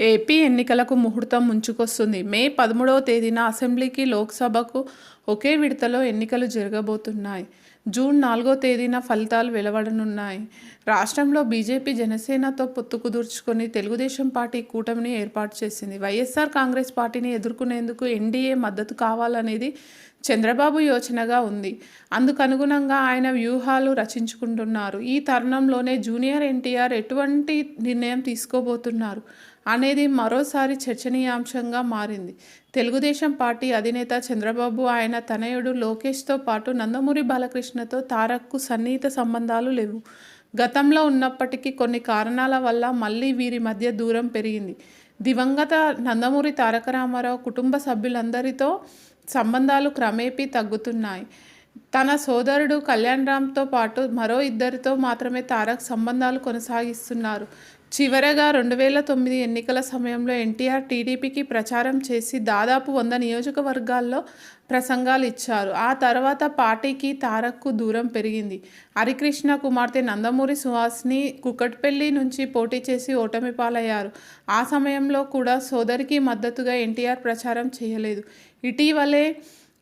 AP ఎన్నికలకు ముహూర్తం ముంచుకొస్తుంది. మే పదమూడవ తేదీన అసెంబ్లీకి లోక్సభకు ఒకే విడతలో ఎన్నికలు జరగబోతున్నాయి. జూన్ నాలుగో తేదీన ఫలితాలు వెలువడనున్నాయి. రాష్ట్రంలో బీజేపీ జనసేనతో పొత్తు కుదుర్చుకొని తెలుగుదేశం పార్టీ కూటమిని ఏర్పాటు చేసింది. వైఎస్ఆర్ కాంగ్రెస్ పార్టీని ఎదుర్కొనేందుకు ఎన్డీఏ మద్దతు కావాలనేది చంద్రబాబు యోచనగా ఉంది. అందుకనుగుణంగా ఆయన వ్యూహాలు రచించుకుంటున్నారు. ఈ తరుణంలోనే జూనియర్ ఎన్టీఆర్ ఎటువంటి నిర్ణయం తీసుకోబోతున్నారు? అనేది మరోసారి చర్చనీయాంశంగా మారింది. తెలుగుదేశం పార్టీ అధినేత చంద్రబాబు ఆయన తనయుడు లోకేష్తో పాటు నందమూరి బాలకృష్ణతో తారక్కు సన్నిహిత సంబంధాలు లేవు. గతంలో ఉన్నప్పటికీ కొన్ని కారణాల వల్ల మళ్ళీ వీరి మధ్య దూరం పెరిగింది. దివంగత నందమూరి తారక రామారావు కుటుంబ సభ్యులందరితో సంబంధాలు క్రమేపీ తగ్గుతున్నాయి. తన సోదరుడు కళ్యాణ్ రామ్తో పాటు మరో ఇద్దరితో మాత్రమే తారక్ సంబంధాలు కొనసాగిస్తున్నారు. చివరగా రెండు వేల తొమ్మిది ఎన్నికల సమయంలో ఎన్టీఆర్ టీడీపీకి ప్రచారం చేసి దాదాపు వంద నియోజకవర్గాల్లో ప్రసంగాలు ఇచ్చారు. ఆ తర్వాత పార్టీకి తారక్కు దూరం పెరిగింది. హరికృష్ణ కుమార్తె నందమూరి సుహాస్ని కుకట్పల్లి నుంచి పోటీ చేసి ఓటమి పాలయ్యారు. ఆ సమయంలో కూడా సోదరికి మద్దతుగా ఎన్టీఆర్ ప్రచారం చేయలేదు. ఇటీవలే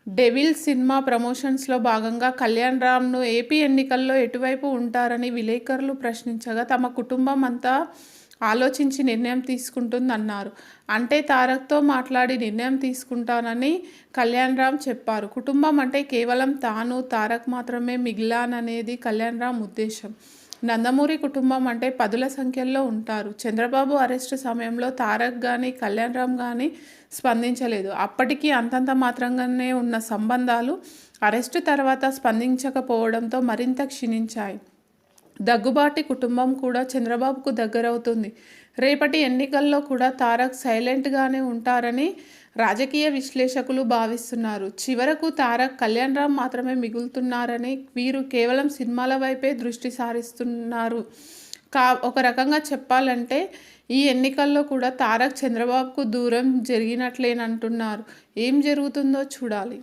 డెవిల్ సినిమా ప్రమోషన్స్లో భాగంగా కళ్యాణ్ రామ్ను ఏపీ ఎన్నికల్లో ఎటువైపు ఉంటారని విలేకరులు ప్రశ్నించగా తమ కుటుంబం అంతా ఆలోచించి నిర్ణయం తీసుకుంటుందన్నారు. అంటే తారక్తో మాట్లాడి నిర్ణయం తీసుకుంటానని కళ్యాణ్ రామ్ చెప్పారు. కుటుంబం అంటే కేవలం తాను తారక్ మాత్రమే మిగిలాననేది కళ్యాణ్ రామ్ ఉద్దేశం. నందమూరి కుటుంబం అంటే పదుల సంఖ్యలో ఉంటారు. చంద్రబాబు అరెస్టు సమయంలో తారక్ కానీ కళ్యాణ్ రామ్ కానీ స్పందించలేదు. అప్పటికీ అంతంత మాత్రంగానే ఉన్న సంబంధాలు అరెస్టు తర్వాత స్పందించకపోవడంతో మరింత క్షీణించాయి. దగ్గుబాటి కుటుంబం కూడా చంద్రబాబుకు దగ్గరవుతుంది. రేపటి ఎన్నికల్లో కూడా తారక్ సైలెంట్గానే ఉంటారని రాజకీయ విశ్లేషకులు భావిస్తున్నారు. చివరకు తారక్ కళ్యాణ్ రామ్ మాత్రమే మిగులుతున్నారని వీరు కేవలం సినిమాల వైపే దృష్టి సారిస్తున్నారు. కా ఒక రకంగా చెప్పాలంటే ఈ ఎన్నికల్లో కూడా తారక్ చంద్రబాబుకు దూరం జరిగినట్లేనంటున్నారు. ఏం జరుగుతుందో చూడాలి.